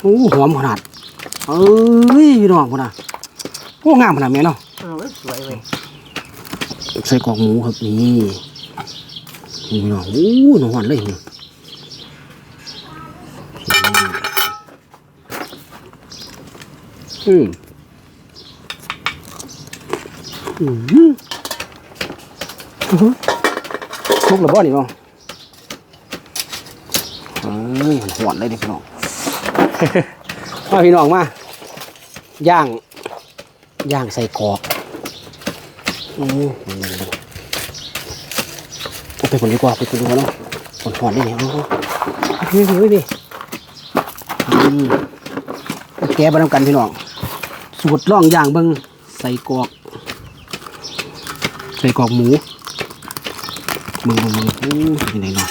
โอ้หอมขนาดเอ้ยพี่น้องพุ่นน่ะโอ้งามขนาดแม่เนาะเออสวยเว้ยใส่กรอกหมูครับนี่นี่พี่น้องโอ้หนอนเลยนี่อืมอืมอืมทุกระเบ้อนี่บ้างเอ้ยหวนเลยเด็กพี่น้อง มาพี่น้องมาย่างย่างใส่กรอกอืมเอาไปผลดีกว่าไปผลดีกว่าเนาะผลหอนได้เนี่ยเอาเฮ้ยเฮ้ยเฮ้ยอืมแกะไปทำกันพี่น้องสูตรล่องย่างเบิ้งใส่กรอก ใส่กรอกหมูมึงมึงมึงโอ้ยังไงเนาะ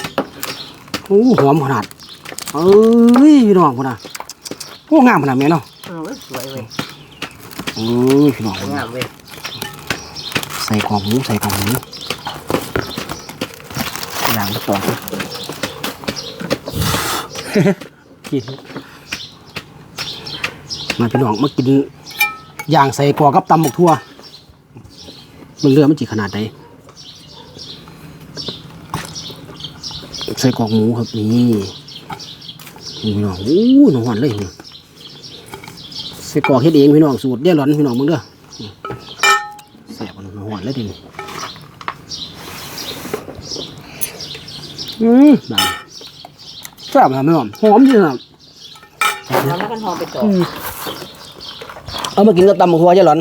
โอ้หอมขนาดเอ้ยพี่น้องขนน่ะ โอ้งามขนาดแม่เนาะเออสวยเว้ยเอ้ยพี่น้องพุ่นงาน่ะมเว้ยใส่กรอกหมูใส่กรอกหมูอย่างที่สองมาพี่น้องมากินย่างใส่กรอกกับตำหมกทั่วมึงเรือมันจีขนาดไหนใส่กรอกหมูครับนี่นี่พี่น้องโอ้หนอนเลยนี่ ใส่กรอกเฮ็ดเองพี่น้องสูตรเดี่ยร้อนพี่น้องมึงเด้อแสบมันหอนเลยทีนี้อืมได้แซ่บนะไม่หอมหอมจริงอะแล้วมันหอมไปต่ออืมเอามากินกับตำหมกทัวเจ้าหลอน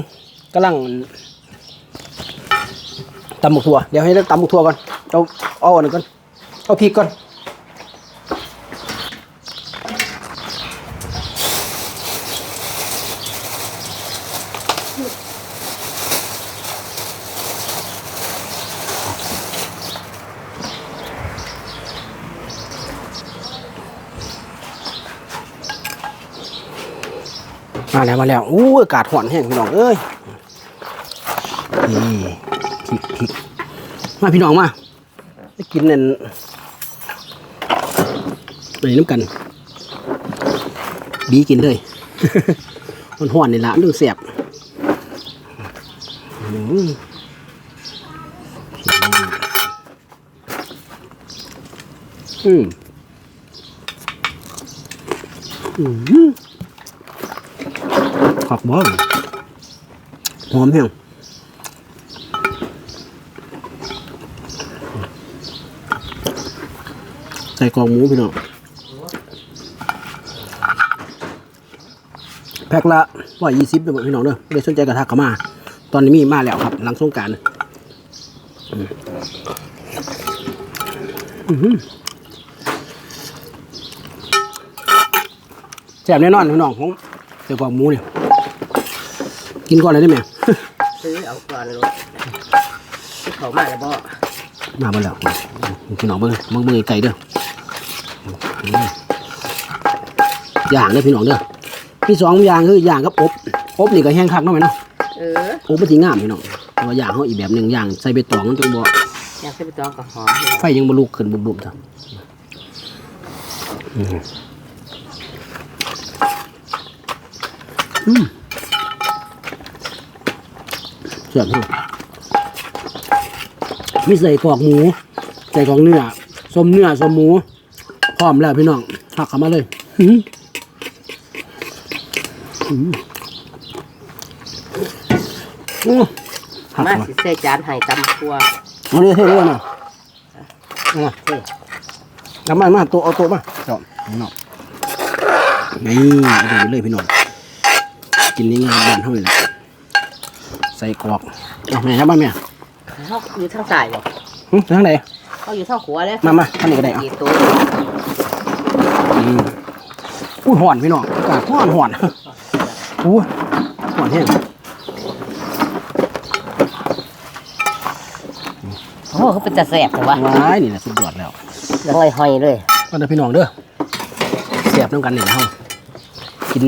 กำลังตำหมกทัวเดี๋ยวให้ตำหมกทัวก่อนเอาเอาอันนี้ก่อนเอาพริกก่อน มาแล้วมาแล้วอู้อากาศห่อนแห้งพี่น้องเอ้ยนี่พริกพริกมาพี่น้องมาไปกินนั่นไปน้ำกัน บีกินเลยมันห่อนในี่ละเรื่องแสบอืมอืม อืมผักบ้างหอมแห้งใส่กองหมูพี่น้องแพ็คละร้อยยี่สิบเด้อพี่น้องเด้อไม่ได้สนใจกระทักเข้ามา ตอนนี้มีมาแล้วครับ หลังสงกรารแซ่บแน่นอนพี่น้องผมใส่กองหมูเนี่ย กินก่อนเลยได้ไหมซื้อเอาก่อนลูกที่เขามาแล้วบ่มาบ่แล้วพี่น้องเบิ้งเบิ้งเบิ้งไก่เด้ออย่างเด้อพี่น้องเด้อพี่สองอย่างคืออย่างกับอบอบนี่ก็แห้งคักเนาะแม่เนาะเอออบมันสิงามพี่น้องแต่ว่าอย่างเฮาอีกแบบหนึงอย่างใส่ใบตองมันจังบ่อยากใส่ไปตองกับหอมไฟยังบ่ลุกขึ้นบุบๆจ้ะอืมอืม เสียบพี่มีใส่กรอกหมู ใส่กรอกเนื้อส้มเนื้อส้มหมู พร้อมแล้วพี่น้องหักเข้ามาเลยอื้อหืออื้อหือโอ้หักมาเข้ามาสิใส่จานให้ตำครัวเอาเลยเท่เลยนะเอามาเท่แล้วมามาโต๊ะเอาโต๊ะมาจอมพี่น้องนี่เอาไปเลยพี่น้องกินนี่ง่ายบ้านเท่านี้แหละ ใส่กรอกเอาแม่ครับมาแม่เขาอยู่ทางใต้บ่หึทางไหนเขาอยู่ทางขวาเลยมามาทางนี้ก็ได้เอากี่ตัวอืมพูดห่อนพี่น้องอากาศห่อนห่อนอู้ห่อนแห้งโอ้เขาเป็นจะแสบแต่ว่าว้ายนี่แหละสุดยอดแล้วยังไงหอยเลยก็เด้อพี่น้องเด้อเสียบน้ำกันนี่แหละเฮากิน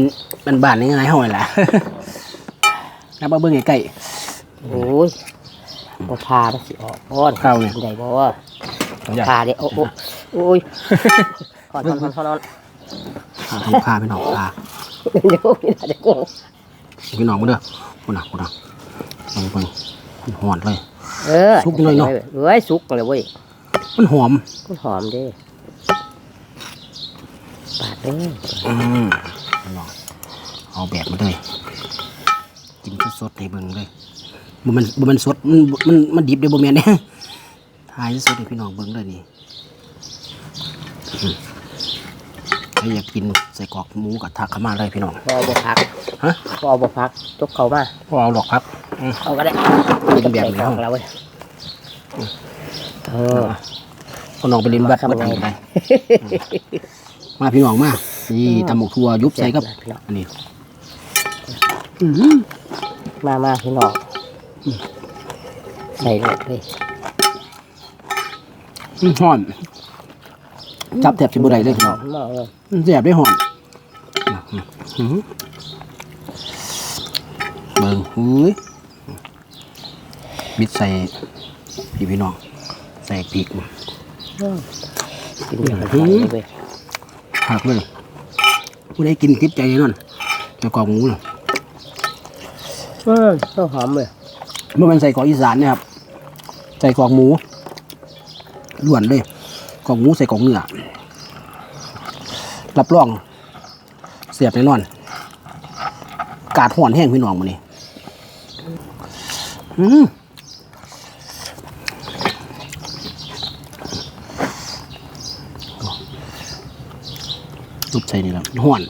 บ้านๆนี่ไงเฮานี่แหละแล้วมาเบิ่งใกล้ โอ้ยบ่พามันสิออกอ้อนเข้าเนี่ยได้บ่ๆอยากพาเด้โอ้โอ้โอ้ยขอนขอนขอนขอนอ่าถูกพาพี่น้องพาเดี๋ยวพี่นาจะโกงพี่น้องมาเด้อคนน่ะคนน่ะลองเบิ่งมันหอนเลย เออสุกหน่อยเนาะเว้ยสุกเลยเว้ยมันหอม มันหอมเด้ปาดเด้อ อืมพี่น้องเอาแบบมาเลยกินสดๆให้เบิ่งเลย บ่มันบ่มันสดมันมันมันดิบเด้อบ่แม่นเด้ทายสดให้พี่น้องเบิ่งเลยนี่อืมใครอยากกินใส่กรอกหมูกับทักเข้ามาเลยพี่น้อง พอบ่พักฮะ พอบ่พักจกเขามาพอเอาหรอกครับอืม เอาก็ได้เป็นแบบนี้ใส่ของเราเว้ยเออคนน้องไปเรียนวัดวัดอะไรมาพี่น้องมา นี่ตำหมกทัวยุบใส่กับพี่น้องอันนี้อื้อหือมามาพี่น้อง ใส่เลยเลยมันห่อน จับแทบสิบ่ได้เลยพี่น้องหม้อเลยมันแสบได้ห่อนอื้อหือเบิ่งหุ้ยบิดใส่พี่พี่น้อง ใส่พริกกินแบบนี้เลยเว้ยหักเลยผู้ใดกินติดใจแน่นอนจะกรอกหมูน่ะอืมต้องหอมเลย เมื่อมันใส่กรอกอีสานเนะครับใส่กรอกหมูล้วนเลยกรอกหมูใส่กรอกเนื้อรับรองเสียบแน่นอน กาดห่อนแห้งพี่น้องมานี่อืมลุบใส่นี่แหละห่อน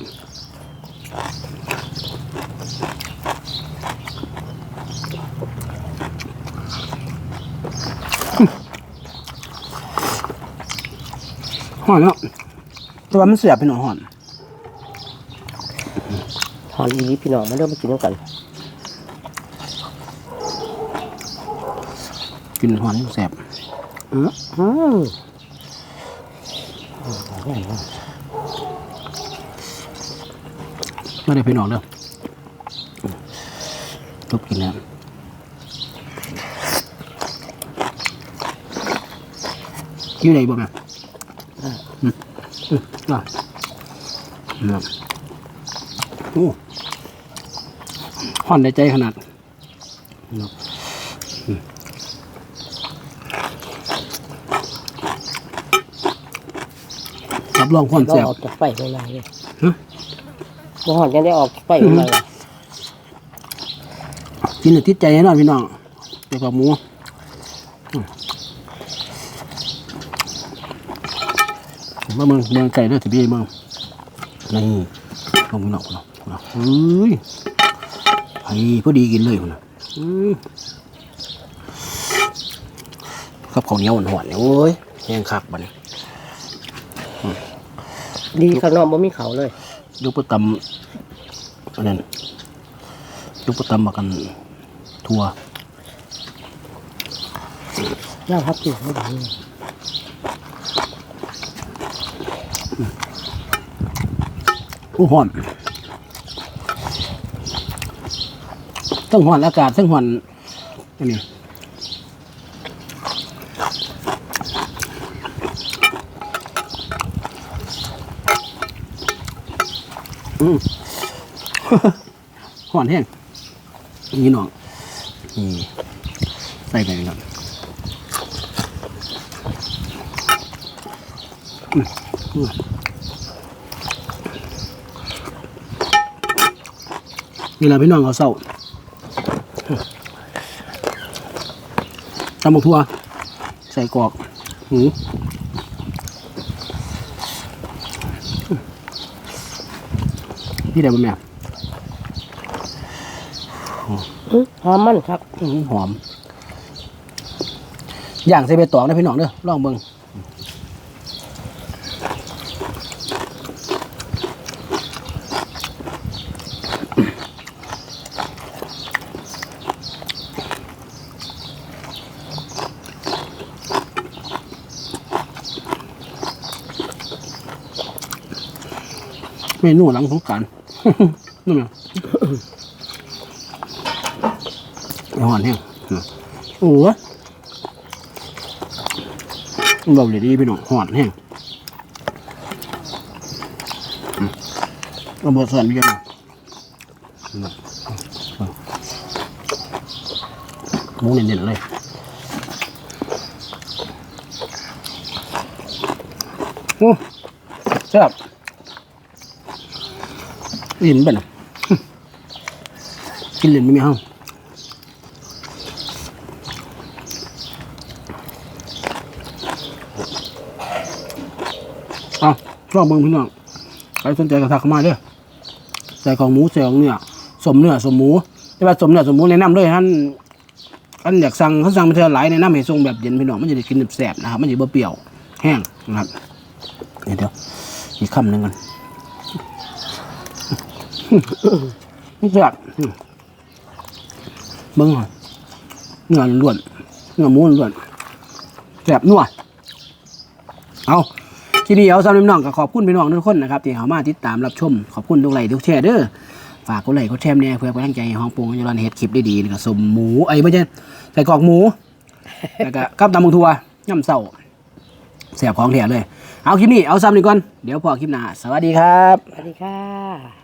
ห่อนแล้วแต่ว่ามันเสียบพี่น้องห่อนหอมอีพี่น้องมาเริ่มมากินด้วยกัน กินห่อนแสบอืมอืมไม่ได้พี่น้องเด้อทุบกินแล้วอยู่ไหนบ่แม่ อืมอืมอะนี่โอ้ห่อนในใจขนาดนี่อืมรับรองความก็แซ่บออกจากไฟไม่นานเลยฮะบ่หอนยังได้ออกไฟไม่นานเลยกินแล้วติดใจแน่นอนพี่น้องเกี่ยวกับหมูอืมผ มว่ามึงเมืองไก่เด้อสิพี่มึงนี่ลงพี่น้องพี่น้องพี่น้องเฮ้ยไอ้พอดีกินเลยพี่น้องอืมกับข้าวเหนียวหวานๆเนี่ยโอ้ยแห้งคักบัดนี้ดีข้างนอกบ่มีเขาเลยยกไปตำอันนั้นยกไปตำมากันทัวน่าพักอยู่ไม่ได้ ผู้ห่อนทั้งห่อนอากาศทั้งห่อนอันนี้อืมห่อนแห้งนี่น้องนี่ใส่ไปครับอืมอืม นี่แหละพี่น้องเอาเศร้าตำบักทั่ว ใส่กรอกหูพี่ได้บ่แม่อื้อหอมมันครับอื้อหอม อย่างใส่ใบตองนะพี่น้องเด้อลองเบิ่ง เมนูหลังสงการนั่นไงหอนแห้งโอ้ยบอกเลยดีพี่น้องหอนแห้งอืมเอาบทส่นกัน หมูเน้นๆเลยโอ้แซ่บลินเป็นะกินลินไม่มีห้องเอาชอบเบิ่งพี่น้องใครสนใจก็ทักเข้ามาเด้อใส่ของหมูใส่ของเนื้อ สมเนื้อสมหมูแต่ว่าสมเนื้อสมหมูแนะนำเลยท่านท่านอยากสั่งเขาสั่งมาเท่าหลายแนะนำให้ส่งแบบเย็นพี่น้องมันจะได้กินแบบแสบนะครับมันจะบ่เปรี้ยวแห้งนะครับเดี๋ยวเดี๋ยวอีกคำหนึ่งกันนี่แสบเบิ้งหน่อยเนื้อล้วนเนื้อหมูล้วนแสบนัวเอาที่นี้เอาสำหรับพี่น้องก็ขอบคุณพี่น้องทุกคนนะครับที่เข้ามาติดตามรับชมขอบคุณทุกไลค์ทุกแชร์เด้อ ฝากกดไลค์กดแชร์เนี่ยเพื่อเป็นกำลังใจให้ห้องปรุงให้ยรันเฮ็ดคลิปได้ดีแล้วก็สมหมูไอ้ยไม่ใช่ใส่กรอกหมูแล้วก็กับตำบักทัวย่ำเสาแสบของแถมเลย เอาคลิปนี้เอาซ้ำนี่ก่อน เดี๋ยวพอคลิปหน้า สวัสดีครับ สวัสดีค่ะ